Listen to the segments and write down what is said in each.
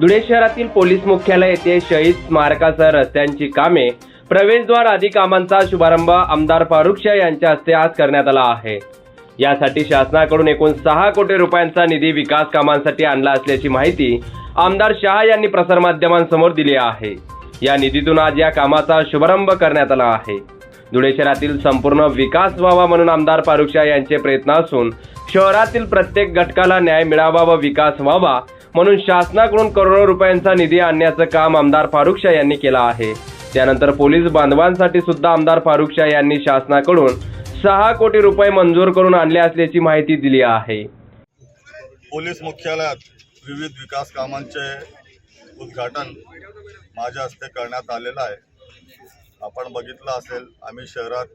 धुळे शहरातील पोलीस मुख्यालय येथे शहीद स्मारकासह रस्त्यांची कामे प्रवेशद्वार आदी कामांचा शुभारंभ आमदार फारुख शाह यांच्या हस्ते आज करण्यात आला आहे. यासाठी शासनाकडून एकूण सहा कोटी रुपयांचा निधी विकास कामांसाठी आणला असल्याची माहिती आमदार शहा यांनी प्रसारमाध्यमांसमोर दिली आहे. या निधीतून आज या कामाचा शुभारंभ करण्यात आला आहे. धुळे शहरातील संपूर्ण विकास व्हावा म्हणून आमदार फारुख शाह यांचे प्रयत्न असून शहरातील प्रत्येक घटकाला न्याय मिळावा व विकास व्हावा म्हणून शासनाकडून करोडो रुपयांचा निधी आणण्याचं काम आमदार फारुख शाह यांनी केलं आहे. त्यानंतर पोलीस बांधवांसाठी सुद्धा आमदार फारुख शाह यांनी शासनाकडून सहा कोटी रुपये मंजूर करून आणले असल्याची माहिती दिली आहे. पोलीस मुख्यालयात विविध विकास कामांचे उद्घाटन माझ्या हस्ते करण्यात आलेलं आहे. आपण बघितलं असेल आम्ही शहरात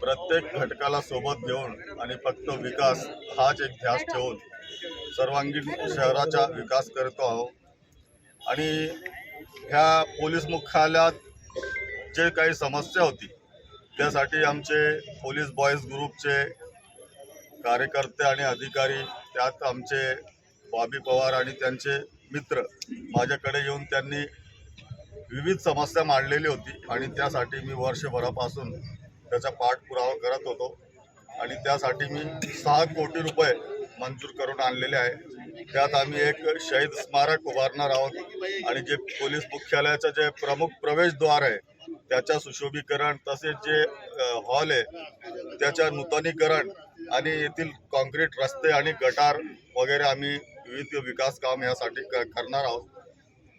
प्रत्येक घटकाला सोबत घेऊन आणि फक्त विकास हाच एक ध्यास ठेवून सर्वांगीण शहराचा विकास करतो आहोत आणि ह्या पोलीस मुख्यालयात जे काही समस्या होती त्यासाठी आमचे पोलीस बॉईज ग्रुपचे कार्यकर्ते आणि अधिकारी त्यात आमचे बॉबी पवार आणि त्यांचे मित्र माझ्याकडे येऊन त्यांनी विविध समस्या मांडलेली होती आणि त्यासाठी मी वर्षभरापासून त्याचा पाठपुरावा करत होतो. आणि त्यासाठी मी सहा कोटी रुपये मंजूर करून आणलेले आहे. त्यात आम्ही एक शहीद स्मारक उभारणार आहोत आणि जे पोलीस मुख्यालयाचं जे प्रमुख प्रवेशद्वार आहे त्याच्या सुशोभीकरण तसेच जे हॉल आहे त्याच्या नूतनीकरण आणि येथील कॉन्क्रीट रस्ते आणि गटार वगैरे आम्ही विविध विकास काम यासाठी क करणार आहोत.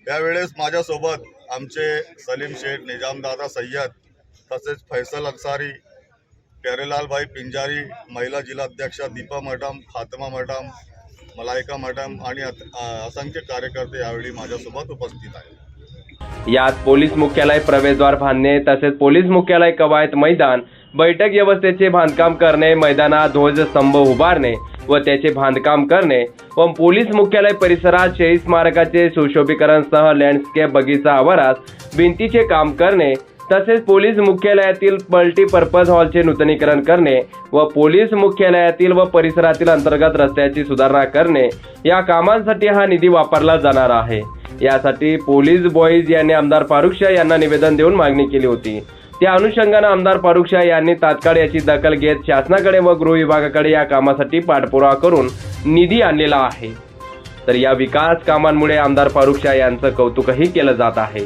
यावेळेस माझ्यासोबत आमचे सलीम शेख निजामदादा सय्यद तसेच फैसल अन्सारी प्यारेलालभाई पिंजारी महिला जिल्हाध्यक्षा Deepa madam Fatma madam Malaika madam आणि असंख्य कार्यकर्ते यावेळी माझ्यासोबत उपस्थित आहेत. यात पोलीस मुख्यालय प्रवेशद्वार बांधणे तसेच पोलीस मुख्यालय कवायत मैदान बैठक व्यवस्थेचे बांधकाम करणे मैदानात ध्वजस्तंभ उभारणे व त्याचे बांधकाम करणे व पोलीस मुख्यालय परिसरात शहीद स्मारकाचे सुशोभीकरणसह लँडस्केप बगीचा आवारात भिंतीचे काम करणे तसेच पोलीस मुख्यालयातील मल्टीपर्पज हॉलचे नूतनीकरण करणे व पोलीस मुख्यालयातील व परिसरातील अंतर्गत रस्त्याची सुधारणा करणे या कामांसाठी हा निधी वापरला जाणार आहे. यासाठी पोलीस बॉईज यांनी आमदार फारुख शाह यांना निवेदन देऊन मागणी केली होती. त्या अनुषंगानं आमदार फारुख शाह यांनी तात्काळ याची दखल घेत शासनाकडे व गृह विभागाकडे या कामासाठी पाठपुरावा करून निधी आणलेला आहे. तर या विकास कामांमुळे आमदार फारुख शाह यांचं कौतुकही केलं जात आहे.